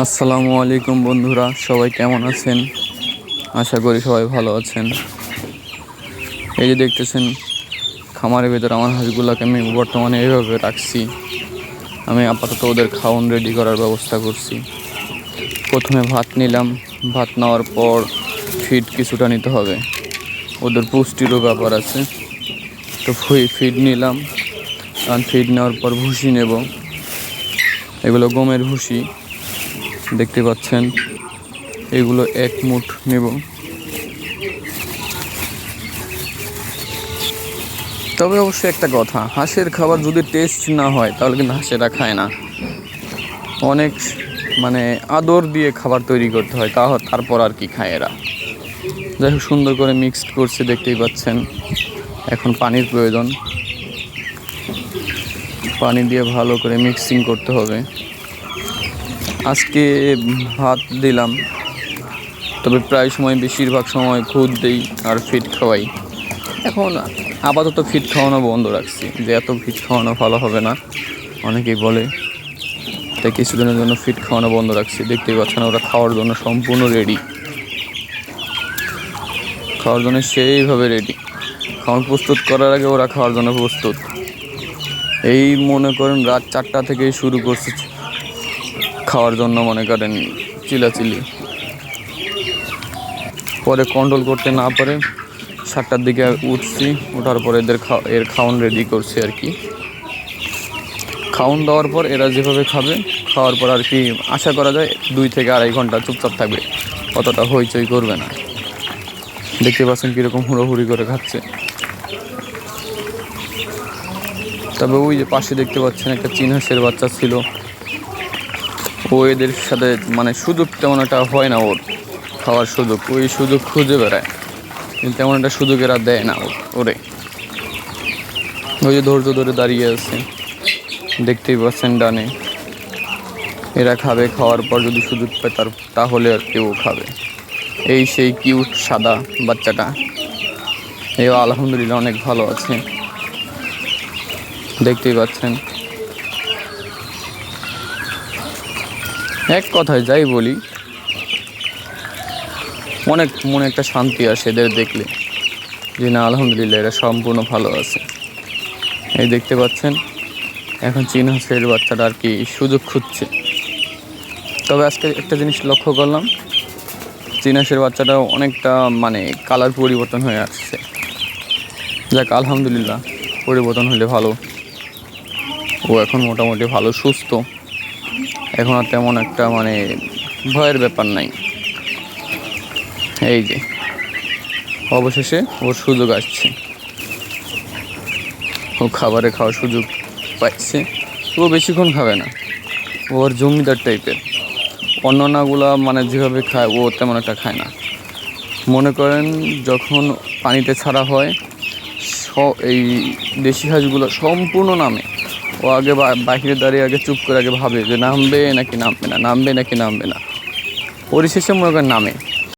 আসসালামু আলাইকুম বন্ধুরা, সবাই কেমন আছেন? আশা করি সবাই ভালো আছেন। এই যে দেখতেছেন, খামারের ভেতর আমার হাঁসগুলোকে আমি বর্তমানে এইভাবে রাখছি। আমি আপাতত ওদের খাওয়ান রেডি করার ব্যবস্থা করছি। প্রথমে ভাত নিলাম, ভাত নেওয়ার পর ফিড কিছুটা নিতে হবে। ওদের পুষ্টিরও ব্যাপার আছে। তো ফিড নিলাম কারণ ফিড নেওয়ার পর ভুসি নেব। এগুলো গমের ভুসি। দেখতে পাচ্ছেন। এগুলো এক মুঠ নেব। তবে অবশ্যই একটা কথা, হাঁসের খাবার যদি টেস্ট না হয়, তাহলে কিন্তু হাঁসেরা খায় না। অনেক মানে আদর দিয়ে খাবার তৈরি করতে হয়, তা তারপর আর কি খায় এরা। যাই হোক, সুন্দর করে মিক্সড করছে, দেখতেই পাচ্ছেন। এখন পানির প্রয়োজন। পানি দিয়ে ভালো করে মিক্সিং করতে হবে। আজকে ভাত দিলাম, তবে প্রায় সময় বেশিরভাগ সময় খুদ দিই আর ফিট খাওয়াই। এখন আপাতত ফিট খাওয়ানো বন্ধ রাখছি, যে এত ফিট খাওয়ানো ভালো হবে না। অনেকেই বলে তাই কিছুদিনের জন্য ফিট খাওয়ানো বন্ধ রাখছি, দেখতেই পাচ্ছেন ওরা খাওয়ার জন্য সম্পূর্ণ রেডি খাওয়ার জন্য সেইভাবে রেডি খাওয়ার প্রস্তুত করার আগে ওরা খাওয়ার জন্য প্রস্তুত। এই মনে করেন রাত চারটা থেকেই শুরু করছে। খাওয়ার জন্য মনে করেন চিলাচিলি। পরে কন্ট্রোল করতে না পারে, সাতটার দিকে উঠছি, ওঠার পর এদের এর খাওয়ান রেডি করছি আর কি। খাওয়ান দেওয়ার পর এরা যেভাবে খাবে, খাওয়ার পর আর কি আশা করা যায় দুই থেকে আড়াই ঘণ্টা চুপচাপ থাকবে, অতটা হইচই করবে না। দেখতে পাচ্ছেন কীরকম হুড়োহুড়ি করে খাচ্ছে। তবে ওই যে পাশে দেখতে পাচ্ছেন একটা চীন হাঁসের বাচ্চা ছিল ও এদের সাথে মানে সুযোগ তেমন একটা হয় না ওর, খাওয়ার সুযোগ। ওই সুযোগ খুঁজে বেড়ায়। কিন্তু তেমন একটা সুযোগ এরা দেয় না ওর ওরে। ওই যে ধৈর্য ধরে দাঁড়িয়ে আছে। দেখতেই পাচ্ছেন ডানে। এরা খাবে, খাওয়ার পর যদি সুযোগ পায় তার তাহলে আর কেউ খাবে। এই সেই কিউট সাদা বাচ্চাটা। এও আলহামদুলিল্লাহ অনেক ভালো আছে। দেখতেই পাচ্ছেন। এক কথায় যাই বলি অনেক মনে একটা শান্তি আসে এদের দেখলে, যে না, আলহামদুলিল্লাহ, এরা সম্পূর্ণ ভালো আছে। এই দেখতে পাচ্ছেন, এখন চীন হাঁসের বাচ্চাটা আর কি সুযোগ খুঁজছে। তবে আজকে একটা জিনিস লক্ষ্য করলাম, চীন হাঁসের বাচ্চাটাও অনেকটা মানে কালার পরিবর্তন হয়ে আসছে। যাক, আলহামদুলিল্লাহ, পরিবর্তন হলে ভালো। ও এখন মোটামুটি ভালো, সুস্থ। এখন আর তেমন একটা মানে ভয়ের ব্যাপার নাই। এই যে, অবশেষে ওর সুযোগ আসছে। ও খাবারে খাওয়ার সুযোগ পাচ্ছে ও বেশিক্ষণ খাবে না। ওর জমিদার টাইপের। অন্যান্যগুলা মানে যেভাবে খায়, ও তেমন একটা খায় না। মনে করেন যখন পানিতে ছাড়া হয়, স এই দেশি হাঁসগুলো সম্পূর্ণ নামে। ও আগে বাহিরে দাঁড়িয়ে আগে চুপ করে আগে ভাবে যে নামবে নাকি নামবে না, নামবে নাকি নামবে না। পরিশেষে মনে করেন নামে।